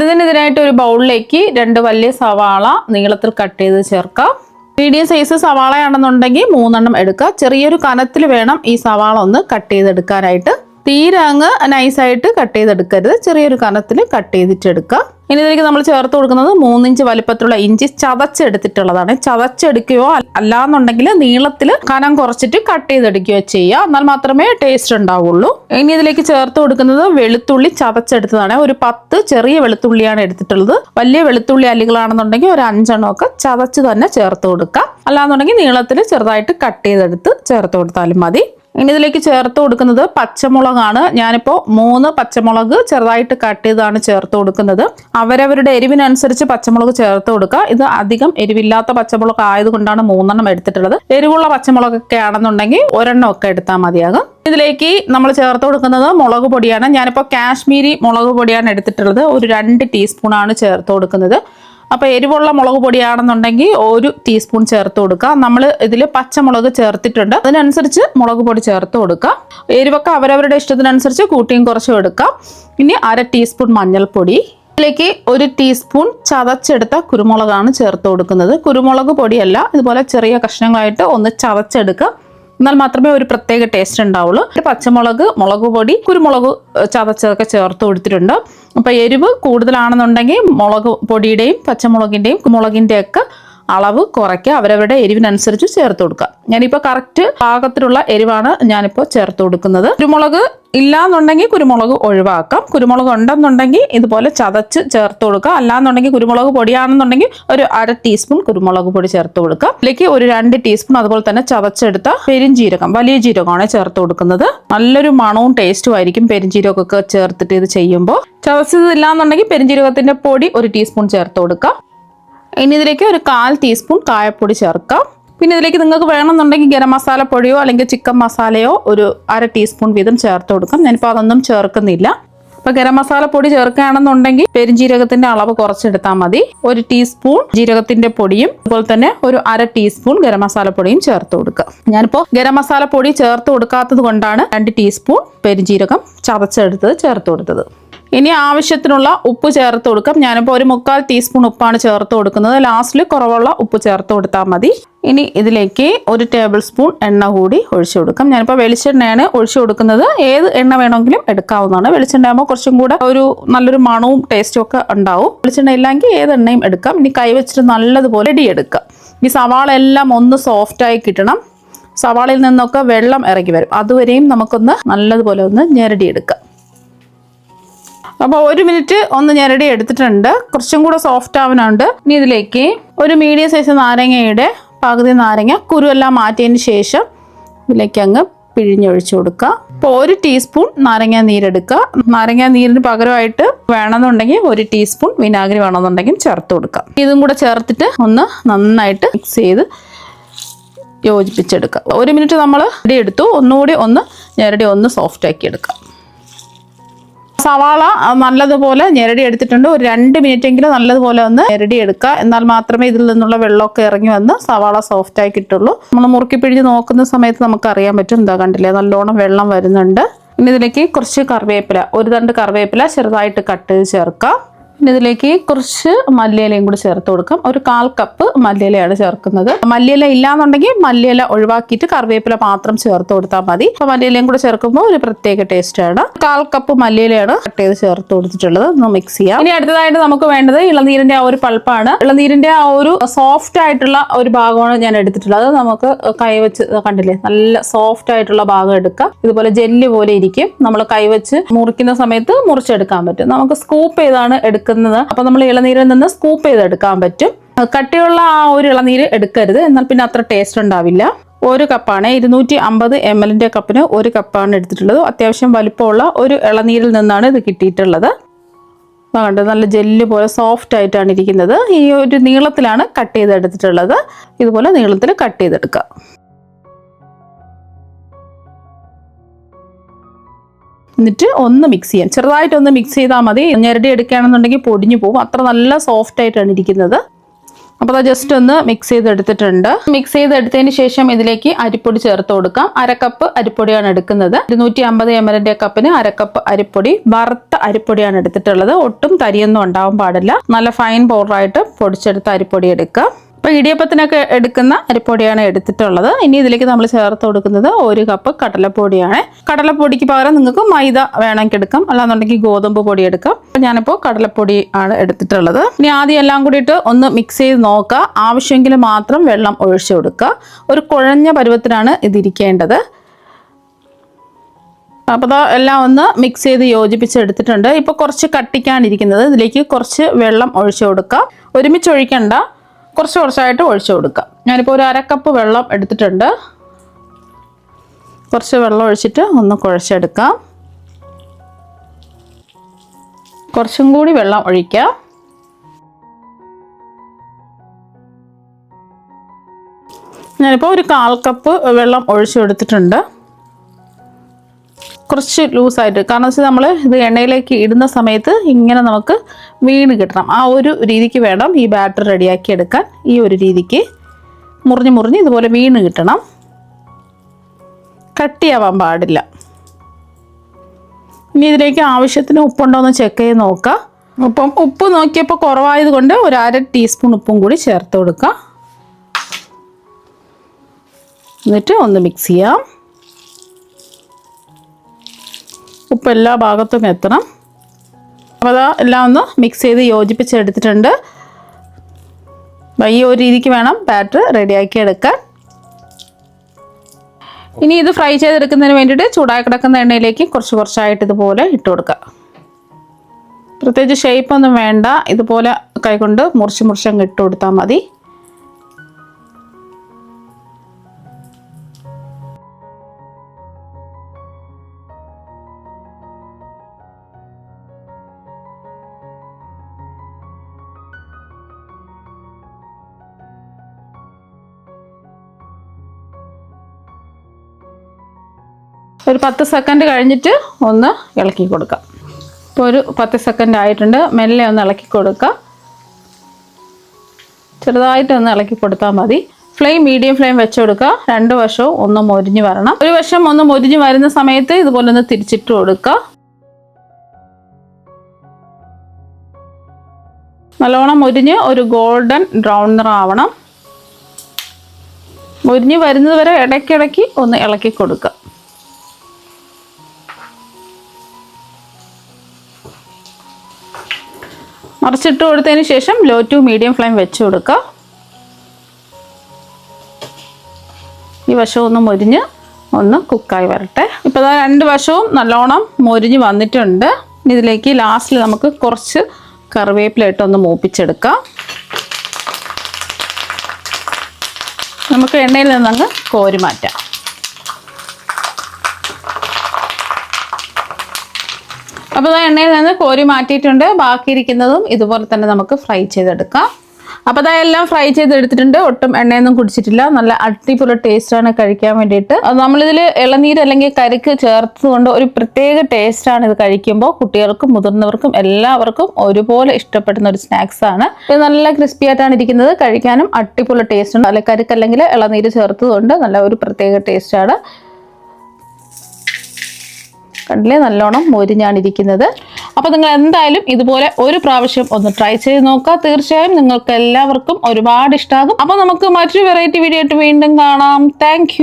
ഇതിനെതിരായിട്ട് ഒരു ബൗളിലേക്ക് രണ്ട് വലിയ സവാള നീളത്തിൽ കട്ട് ചെയ്ത് ചേർക്കാം. മീഡിയം സൈസ് സവാളയാണെന്നുണ്ടെങ്കിൽ മൂന്നെണ്ണം എടുക്കുക. ചെറിയൊരു കനത്തിൽ വേണം ഈ സവാള ഒന്ന് കട്ട് ചെയ്തെടുക്കാനായിട്ട്. തീരെ അങ്ങ് നൈസായിട്ട് കട്ട് ചെയ്തെടുക്കരുത്. ചെറിയൊരു കനത്തിൽ കട്ട് ചെയ്തിട്ട് എടുക്കുക ഇനി ഇതിലേക്ക് നമ്മൾ ചേർത്ത് കൊടുക്കുന്നത് മൂന്നിഞ്ച് വലിപ്പത്തിലുള്ള ഇഞ്ചി ചതച്ചെടുത്തിട്ടുള്ളതാണ്. ചതച്ചെടുക്കുകയോ അല്ലാന്നുണ്ടെങ്കിൽ നീളത്തിൽ കനം കുറച്ചിട്ട് കട്ട് ചെയ്തെടുക്കുകയോ ചെയ്യുക. എന്നാൽ മാത്രമേ ടേസ്റ്റ് ഉണ്ടാവുള്ളൂ. ഇനി ഇതിലേക്ക് ചേർത്ത് കൊടുക്കുന്നത് വെളുത്തുള്ളി ചതച്ചെടുത്തതാണ്. ഒരു പത്ത് ചെറിയ വെളുത്തുള്ളിയാണ് എടുത്തിട്ടുള്ളത്. വലിയ വെളുത്തുള്ളി അല്ലുകളാണെന്നുണ്ടെങ്കിൽ ഒരു അഞ്ചെണ്ണം ഒക്കെ ചതച്ച് തന്നെ ചേർത്ത് കൊടുക്കാം. അല്ലാന്നുണ്ടെങ്കിൽ നീളത്തിൽ ചെറുതായിട്ട് കട്ട് ചെയ്തെടുത്ത് ചേർത്ത് കൊടുത്താലും മതി. ഇനി ഇതിലേക്ക് ചേർത്ത് കൊടുക്കുന്നത് പച്ചമുളകാണ്. ഞാനിപ്പോൾ മൂന്ന് പച്ചമുളക് ചെറുതായിട്ട് കട്ട് ചെയ്താണ് ചേർത്ത് കൊടുക്കുന്നത്. അവരവരുടെ എരിവിനനുസരിച്ച് പച്ചമുളക് ചേർത്ത് കൊടുക്കുക. ഇത് അധികം എരിവില്ലാത്ത പച്ചമുളക് ആയതുകൊണ്ടാണ് മൂന്നെണ്ണം എടുത്തിട്ടുള്ളത്. എരിവുള്ള പച്ചമുളകൊക്കെ ആണെന്നുണ്ടെങ്കിൽ ഒരെണ്ണം ഒക്കെ എടുത്താൽ മതിയാകും. ഇതിലേക്ക് നമ്മൾ ചേർത്ത് കൊടുക്കുന്നത് മുളക് പൊടിയാണ്. ഞാനിപ്പോൾ കാശ്മീരി മുളക് പൊടിയാണ് എടുത്തിട്ടുള്ളത്. ഒരു രണ്ട് ടീസ്പൂണാണ് ചേർത്ത് കൊടുക്കുന്നത്. അപ്പോൾ എരിവുള്ള മുളക് പൊടിയാണെന്നുണ്ടെങ്കിൽ ഒരു ടീസ്പൂൺ ചേർത്ത് കൊടുക്കുക. നമ്മൾ ഇതിൽ പച്ചമുളക് ചേർത്തിട്ടുണ്ട്. അതിനനുസരിച്ച് മുളക് പൊടി ചേർത്ത് കൊടുക്കുക. എരിവൊക്കെ അവരവരുടെ ഇഷ്ടത്തിനനുസരിച്ച് കൂട്ടിയും കുറച്ചും എടുക്കാം. ഇനി അര ടീസ്പൂൺ മഞ്ഞൾപ്പൊടി. ഇതിലേക്ക് ഒരു ടീസ്പൂൺ ചതച്ചെടുത്ത കുരുമുളകാണ് ചേർത്ത് കൊടുക്കുന്നത്. കുരുമുളക് പൊടിയല്ല ഇതുപോലെ ചെറിയ കഷ്ണങ്ങളായിട്ട് ഒന്ന് ചതച്ചെടുക്കുക. എന്നാൽ മാത്രമേ ഒരു പ്രത്യേക ടേസ്റ്റ് ഉണ്ടാവുള്ളൂ. പച്ചമുളക് മുളക് പൊടി കുരുമുളക് ചതച്ചതൊക്കെ ചേർത്ത് കൊടുത്തിട്ടുണ്ട്. അപ്പോൾ എരിവ് കൂടുതലാണെന്നുണ്ടെങ്കിൽ മുളക് പൊടിയുടെയും പച്ചമുളകിന്റെയും മുളകിന്റെയൊക്കെ അളവ് കുറയ്ക്കുക അവരവരുടെ എരിവിനനുസരിച്ച് ചേർത്ത് കൊടുക്കുക. ഞാനിപ്പോൾ കറക്റ്റ് പാകത്തിലുള്ള എരിവാണ് ഞാനിപ്പോൾ ചേർത്ത് കൊടുക്കുന്നത്. കുരുമുളക് ഇല്ലാന്നുണ്ടെങ്കിൽ കുരുമുളക് ഒഴിവാക്കാം. കുരുമുളക് ഉണ്ടെന്നുണ്ടെങ്കിൽ ഇതുപോലെ ചതച്ച് ചേർത്ത് കൊടുക്കുക. അല്ലാന്നുണ്ടെങ്കിൽ കുരുമുളക് പൊടിയാണെന്നുണ്ടെങ്കിൽ ഒരു അര ടീസ്പൂൺ കുരുമുളക് പൊടി ചേർത്ത് കൊടുക്കുക. അതിലേക്ക് ഒരു രണ്ട് ടീസ്പൂൺ അതുപോലെ തന്നെ ചതച്ചെടുത്ത പെരിഞ്ചീരകം വലിയ ജീരകമാണ് ചേർത്ത് കൊടുക്കുന്നത്. നല്ലൊരു മണവും ടേസ്റ്റും ആയിരിക്കും പെരിഞ്ചീരകമൊക്കെ ചേർത്തിട്ട് ഇത് ചെയ്യുമ്പോൾ. ചതച്ചതില്ലാന്നുണ്ടെങ്കിൽ പെരിഞ്ചീരകത്തിന്റെ പൊടി ഒരു ടീസ്പൂൺ ചേർത്ത് കൊടുക്കുക. ഇനി ഇതിലേക്ക് ഒരു കാൽ ടീസ്പൂൺ കായപ്പൊടി ചേർക്കാം. പിന്നെ ഇതിലേക്ക് നിങ്ങൾക്ക് വേണമെന്നുണ്ടെങ്കിൽ ഗരം മസാല പൊടിയോ അല്ലെങ്കിൽ ചിക്കൻ മസാലയോ ഒരു അര ടീസ്പൂൺ വീതം ചേർത്ത് കൊടുക്കാം. ഞാനിപ്പോൾ അതൊന്നും ചേർക്കുന്നില്ല. അപ്പോൾ ഗരം മസാല പൊടി ചേർക്കുകയാണെന്നുണ്ടെങ്കിൽ പെരുംജീരകത്തിന്റെ അളവ് കുറച്ചെടുത്താൽ മതി. ഒരു ടീസ്പൂൺ ജീരകത്തിന്റെ പൊടിയും അതുപോലെ തന്നെ ഒരു അര ടീസ്പൂൺ ഗരം മസാല പൊടിയും ചേർത്ത് കൊടുക്കുക. ഞാനിപ്പോൾ ഗരം മസാല പൊടി ചേർത്ത് കൊടുക്കാത്തത് കൊണ്ടാണ് രണ്ട് ടീസ്പൂൺ പെരുംജീരകം ചതച്ചെടുത്തത് ചേർത്ത് കൊടുത്തത്. ഇനി ആവശ്യത്തിനുള്ള ഉപ്പ് ചേർത്ത് കൊടുക്കാം. ഞാനിപ്പോൾ ഒരു മുക്കാൽ ടീസ്പൂൺ ഉപ്പാണ് ചേർത്ത് കൊടുക്കുന്നത്. ലാസ്റ്റിൽ കുറവുള്ള ഉപ്പ് ചേർത്ത് കൊടുത്താൽ മതി. ഇനി ഇതിലേക്ക് ഒരു ടേബിൾ സ്പൂൺ എണ്ണ കൂടി ഒഴിച്ചു കൊടുക്കാം. ഞാനിപ്പോൾ വെളിച്ചെണ്ണയാണ് ഒഴിച്ചു കൊടുക്കുന്നത്. ഏത് എണ്ണ വേണമെങ്കിലും എടുക്കാവുന്നതാണ്. വെളിച്ചെണ്ണ ആകുമ്പോൾ കുറച്ചും കൂടെ ഒരു നല്ലൊരു മണവും ടേസ്റ്റും ഒക്കെ ഉണ്ടാവും. വെളിച്ചെണ്ണ ഇല്ലെങ്കിൽ ഏത് എണ്ണയും എടുക്കാം. ഇനി കൈ വെച്ചിട്ട് നല്ലതുപോലെ ഇടിയെടുക്കാം ഈ സവാള എല്ലാം ഒന്ന് സോഫ്റ്റായി കിട്ടണം. സവാളയിൽ നിന്നൊക്കെ വെള്ളം ഇറങ്ങി വരും. അതുവരെയും നമുക്കൊന്ന് നല്ലതുപോലെ ഒന്ന് ഞെരടിയെടുക്കാം അപ്പോൾ ഒരു മിനിറ്റ് ഒന്ന് ഞെരടി എടുത്തിട്ടുണ്ട്. കുറച്ചും കൂടെ സോഫ്റ്റ് ആവാനുണ്ട്. ഇനി ഇതിലേക്ക് ഒരു മീഡിയം സൈസ് നാരങ്ങയുടെ പകുതി നാരങ്ങ കുരുവെല്ലാം മാറ്റിയതിന് ശേഷം ഇതിലേക്ക് അങ്ങ് പിഴിഞ്ഞൊഴിച്ചു കൊടുക്കുക. അപ്പോൾ ഒരു ടീസ്പൂൺ നാരങ്ങ നീരെടുക്കുക നാരങ്ങ നീരിന് പകരമായിട്ട് വേണമെന്നുണ്ടെങ്കിൽ ഒരു ടീസ്പൂൺ വിനാഗിരി വേണമെന്നുണ്ടെങ്കിൽ ചേർത്ത് കൊടുക്കുക. ഇതും കൂടെ ചേർത്തിട്ട് ഒന്ന് നന്നായിട്ട് മിക്സ് ചെയ്ത് യോജിപ്പിച്ചെടുക്കുക. ഒരു മിനിറ്റ് നമ്മൾ റെഡി എടുത്തു. ഒന്നുകൂടി ഒന്ന് ഞെരടി ഒന്ന് സോഫ്റ്റ് ആക്കി എടുക്കുക സവാള നല്ലതുപോലെ ഞെരടി എടുത്തിട്ടുണ്ട്. ഒരു രണ്ട് മിനിറ്റ് എങ്കിലും നല്ലതുപോലെ ഒന്ന് ഞെരടി എടുക്കുക. എന്നാൽ മാത്രമേ ഇതിൽ നിന്നുള്ള വെള്ളമൊക്കെ ഇറങ്ങി വന്ന് സവാള സോഫ്റ്റ് ആയി കിട്ടുള്ളൂ. നമ്മൾ മുറുക്കി പിഴിഞ്ഞ് നോക്കുന്ന സമയത്ത് നമുക്ക് അറിയാൻ പറ്റും എന്താ കണ്ടില്ലേ നല്ലോണം വെള്ളം വരുന്നുണ്ട്. ഇനി ഇതിലേക്ക് കുറച്ച് കറിവേപ്പില ഒരു തണ്ട് കറിവേപ്പില ചെറുതായിട്ട് കട്ട് ചേർക്കാം. പിന്നെ ഇതിലേക്ക് കുറച്ച് മല്ലിയിലയും കൂടി ചേർത്ത് കൊടുക്കാം. ഒരു കാൽ കപ്പ് മല്ലിയിലയാണ് ചേർക്കുന്നത്. മല്ലിയില ഇല്ലാന്നുണ്ടെങ്കിൽ മല്ലിയില ഒഴിവാക്കിയിട്ട് കറിവേപ്പില മാത്രം ചേർത്ത് കൊടുത്താൽ മതി. അപ്പൊ മല്ലിയിലയും കൂടെ ചേർക്കുമ്പോൾ ഒരു പ്രത്യേക ടേസ്റ്റാണ് കാൽ കപ്പ് മല്ലിയിലയാണ് കട്ട് ചെയ്ത് ചേർത്ത് കൊടുത്തിട്ടുള്ളത്. ഒന്ന് മിക്സ് ചെയ്യാം. ഇനി അടുത്തതായിട്ട് നമുക്ക് വേണ്ടത് ഇളനീരിന്റെ ആ ഒരു പൾപ്പാണ്. ഇളനീരിന്റെ ആ ഒരു സോഫ്റ്റ് ആയിട്ടുള്ള ഒരു ഭാഗമാണ് ഞാൻ എടുത്തിട്ടുള്ളത്. നമുക്ക് കൈവച്ച് കണ്ടില്ലേ? നല്ല സോഫ്റ്റ് ആയിട്ടുള്ള ഭാഗം എടുക്കാം. ഇതുപോലെ ജെല്ല് പോലെ ഇരിക്കും. നമ്മൾ കൈവച്ച് മുറിക്കുന്ന സമയത്ത് മുറിച്ചെടുക്കാൻ പറ്റും. നമുക്ക് സ്കൂപ്പ് ചെയ്താണ് എടുക്കുന്നത്. അപ്പൊ നമ്മൾ ഇളനീരിൽ നിന്ന് സ്കൂപ്പ് ചെയ്തെടുക്കാൻ പറ്റും. കട്ടിയുള്ള ആ ഒരു ഇളനീര് എടുക്കരുത്. എന്നാൽ പിന്നെ അത്ര ടേസ്റ്റ് ഉണ്ടാവില്ല. ഒരു കപ്പാണ്. ഇരുന്നൂറ്റി അമ്പത് എം എല്ലിന്റെ കപ്പിന് ഒരു കപ്പാണ് എടുത്തിട്ടുള്ളത്. അത്യാവശ്യം വലിപ്പമുള്ള ഒരു ഇളനീരിൽ നിന്നാണ് ഇത് കിട്ടിയിട്ടുള്ളത്. കണ്ട് നല്ല ജെല്ല് പോലെ സോഫ്റ്റ് ആയിട്ടാണ് ഇരിക്കുന്നത്. ഈ ഒരു നീളത്തിലാണ് കട്ട് ചെയ്തെടുത്തിട്ടുള്ളത്. ഇതുപോലെ നീളത്തിൽ കട്ട് ചെയ്തെടുക്കുക എന്നിട്ട് ഒന്ന് മിക്സ് ചെയ്യാം. ചെറുതായിട്ട് ഒന്ന് മിക്സ് ചെയ്താൽ മതി. ഞെരടി എടുക്കുകയാണെന്നുണ്ടെങ്കിൽ പൊടിഞ്ഞു പോകും. അത്ര നല്ല സോഫ്റ്റ് ആയിട്ടാണ് ഇരിക്കുന്നത്. അപ്പോൾ അത് ജസ്റ്റ് ഒന്ന് മിക്സ് ചെയ്തെടുത്തിട്ടുണ്ട്. മിക്സ് ചെയ്തെടുത്തതിന് ശേഷം ഇതിലേക്ക് അരിപ്പൊടി ചേർത്ത് കൊടുക്കാം. അരക്കപ്പ് അരിപ്പൊടിയാണ് എടുക്കുന്നത്. ഇരുന്നൂറ്റി അമ്പത് എം എല്ലിന്റെ കപ്പിന് അരക്കപ്പ് അരിപ്പൊടി വറുത്ത അരിപ്പൊടിയാണ് എടുത്തിട്ടുള്ളത്. ഒട്ടും തരിയൊന്നും ഉണ്ടാവാൻ പാടില്ല. നല്ല ഫൈൻ പൗഡറായിട്ട് പൊടിച്ചെടുത്ത അരിപ്പൊടി എടുക്കുക അപ്പോൾ ഇടിയപ്പത്തിനൊക്കെ എടുക്കുന്ന അരിപ്പൊടിയാണ് എടുത്തിട്ടുള്ളത്. ഇനി ഇതിലേക്ക് നമ്മൾ ചേർത്ത് കൊടുക്കുന്നത് ഒരു കപ്പ് കടലപ്പൊടിയാണ്. കടലപ്പൊടിക്ക് പകരം നിങ്ങൾക്ക് മൈദ വേണമെങ്കിൽ എടുക്കാം. അല്ലാന്നുണ്ടെങ്കിൽ ഗോതമ്പ് പൊടി എടുക്കാം. അപ്പോൾ ഞാനിപ്പോൾ കടലപ്പൊടി ആണ് എടുത്തിട്ടുള്ളത്. ഇനി ആദ്യം എല്ലാം കൂടിയിട്ട് ഒന്ന് മിക്സ് ചെയ്ത് നോക്കുക. ആവശ്യമെങ്കിൽ മാത്രം വെള്ളം ഒഴിച്ച് കൊടുക്കുക. ഒരു കുഴഞ്ഞ പരുവത്തിനാണ് ഇതിരിക്കേണ്ടത് അപ്പോൾ ദാ എല്ലാം ഒന്ന് മിക്സ് ചെയ്ത് യോജിപ്പിച്ച് എടുത്തിട്ടുണ്ട്. ഇപ്പോൾ കുറച്ച് കട്ടിക്കാണിരിക്കുന്നത് ഇതിലേക്ക് കുറച്ച് വെള്ളം ഒഴിച്ചു കൊടുക്കുക ഒരുമിച്ച് ഒഴിക്കണ്ട. കുറച്ച് കുറച്ചായിട്ട് ഒഴിച്ചു കൊടുക്കാം. ഞാനിപ്പോൾ ഒരു അരക്കപ്പ് വെള്ളം എടുത്തിട്ടുണ്ട്. കുറച്ച് വെള്ളം ഒഴിച്ചിട്ട് ഒന്ന് കുഴച്ചെടുക്കാം. കുറച്ചും കൂടി വെള്ളം ഒഴിക്കാം. ഞാനിപ്പോൾ ഒരു കാൽ കപ്പ് വെള്ളം ഒഴിച്ചു കൊടുത്തിട്ടുണ്ട്. കുറച്ച് ലൂസായിട്ട്. കാരണം വെച്ചാൽ നമ്മൾ ഇത് എണ്ണയിലേക്ക് ഇടുന്ന സമയത്ത് ഇങ്ങനെ നമുക്ക് വീണ് കിട്ടണം. ആ ഒരു രീതിക്ക് വേണം ഈ ബാറ്റർ റെഡിയാക്കി എടുക്കാൻ. ഈ ഒരു രീതിക്ക് മുറിഞ്ഞ് മുറിഞ്ഞ് ഇതുപോലെ വീണ് കിട്ടണം. കട്ടിയാവാൻ പാടില്ല. ഇനി ഇതിലേക്ക് ആവശ്യത്തിന് ഉപ്പുണ്ടോ എന്ന് ചെക്ക് ചെയ്ത് നോക്കാം. അപ്പം ഉപ്പ് നോക്കിയപ്പോൾ കുറവായത് കൊണ്ട് ഒരു അര ടീസ്പൂൺ ഉപ്പും കൂടി ചേർത്ത് കൊടുക്കാം. എന്നിട്ട് ഒന്ന് മിക്സ് ചെയ്യാം. ഉപ്പ് എല്ലാ ഭാഗത്തും എത്തണം. അപ്പോൾ അതാ എല്ലാം ഒന്ന് മിക്സ് ചെയ്ത് യോജിപ്പിച്ചെടുത്തിട്ടുണ്ട്. ഈ ഒരു രീതിക്ക് വേണം ബാറ്റർ റെഡിയാക്കി എടുക്കാൻ. ഇനി ഇത് ഫ്രൈ ചെയ്തെടുക്കുന്നതിന് വേണ്ടിയിട്ട് ചൂടായി കിടക്കുന്ന എണ്ണയിലേക്ക് കുറച്ച് കുറച്ചായിട്ട് ഇതുപോലെ ഇട്ട് കൊടുക്കുക. പ്രത്യേകിച്ച് ഷേപ്പൊന്നും വേണ്ട. ഇതുപോലെ കൈകൊണ്ട് മുറിച്ച് മുറിച്ചങ്ങ് ഇട്ട് കൊടുത്താൽ മതി. ഒരു പത്ത് സെക്കൻഡ് കഴിഞ്ഞിട്ട് ഒന്ന് ഇളക്കി കൊടുക്കാം. ഇപ്പോൾ ഒരു പത്ത് സെക്കൻഡ് ആയിട്ടുണ്ട്. മെല്ലെ ഒന്ന് ഇളക്കി കൊടുക്കുക ചെറുതായിട്ട് ഒന്ന് ഇളക്കി കൊടുത്താൽ മതി. ഫ്ലെയിം മീഡിയം ഫ്ലെയിം വെച്ച് കൊടുക്കുക. രണ്ട് വശവും ഒന്ന് മൊരിഞ്ഞ് വരണം. ഒരു വശം ഒന്ന് മൊരിഞ്ഞ് വരുന്ന സമയത്ത് ഇതുപോലെ ഒന്ന് തിരിച്ചിട്ട് കൊടുക്കുക. നല്ലോണം മൊരിഞ്ഞ് ഒരു ഗോൾഡൻ ബ്രൗൺ നിറാവണം മൊരിഞ്ഞ് വരുന്നത് വരെ ഇടയ്ക്കിടയ്ക്ക് ഒന്ന് ഇളക്കി കൊടുക്കുക. മറിച്ചിട്ട് കൊടുത്തതിന് ശേഷം ലോ ടു മീഡിയം ഫ്ലെയിം വെച്ച് കൊടുക്കുക. ഈ വശം ഒന്ന് മൊരിഞ്ഞ് ഒന്ന് കുക്കായി വരട്ടെ. ഇപ്പോൾ രണ്ട് വശവും നല്ലോണം മൊരിഞ്ഞ് വന്നിട്ടുണ്ട്. ഇതിലേക്ക് ലാസ്റ്റിൽ നമുക്ക് കുറച്ച് കറിവേപ്പില ഇട്ടൊന്ന് മൂപ്പിച്ചെടുക്കാം. നമുക്ക് എണ്ണയിൽ നിന്നങ്ങ് കോരി മാറ്റാം. അപ്പോൾ ആ എണ്ണയിൽ നിന്ന് കോരി മാറ്റിയിട്ടുണ്ട്. ബാക്കിയിരിക്കുന്നതും ഇതുപോലെ തന്നെ നമുക്ക് ഫ്രൈ ചെയ്തെടുക്കാം. അപ്പോൾ അതാ എല്ലാം ഫ്രൈ ചെയ്തെടുത്തിട്ടുണ്ട്. ഒട്ടും എണ്ണയൊന്നും കുടിച്ചിട്ടില്ല. നല്ല അടിപൊളി ടേസ്റ്റാണ് കഴിക്കാൻ വേണ്ടിയിട്ട്. അത് നമ്മളിതിൽ ഇളനീര് അല്ലെങ്കിൽ കരിക്ക് ചേർത്തുകൊണ്ട് ഒരു പ്രത്യേക ടേസ്റ്റാണ് ഇത് കഴിക്കുമ്പോൾ. കുട്ടികൾക്കും മുതിർന്നവർക്കും എല്ലാവർക്കും ഒരുപോലെ ഇഷ്ടപ്പെടുന്ന ഒരു സ്നാക്സ് ആണ്. ഇത് നല്ല ക്രിസ്പി ആയിട്ടാണ് ഇരിക്കുന്നത്. കഴിക്കാനും അടിപൊളി ടേസ്റ്റ് ഉണ്ട്. അല്ലെങ്കിൽ കരിക്ക് അല്ലെങ്കിൽ ഇളനീര് ചേർത്തതുകൊണ്ട് നല്ല ഒരു പ്രത്യേക ടേസ്റ്റാണ് കണ്ടില്ലേ? നല്ലോണം മൊരിഞ്ഞാണ് ഇരിക്കുന്നത് അപ്പോൾ നിങ്ങൾ എന്തായാലും ഇതുപോലെ ഒരു പ്രാവശ്യം ഒന്ന് ട്രൈ ചെയ്ത് നോക്കുക. തീർച്ചയായും നിങ്ങൾക്ക് എല്ലാവർക്കും ഒരുപാട് ഇഷ്ടമാകും അപ്പോൾ നമുക്ക് മറ്റൊരു വെറൈറ്റി വീഡിയോ ആയിട്ട് വീണ്ടും കാണാം. താങ്ക്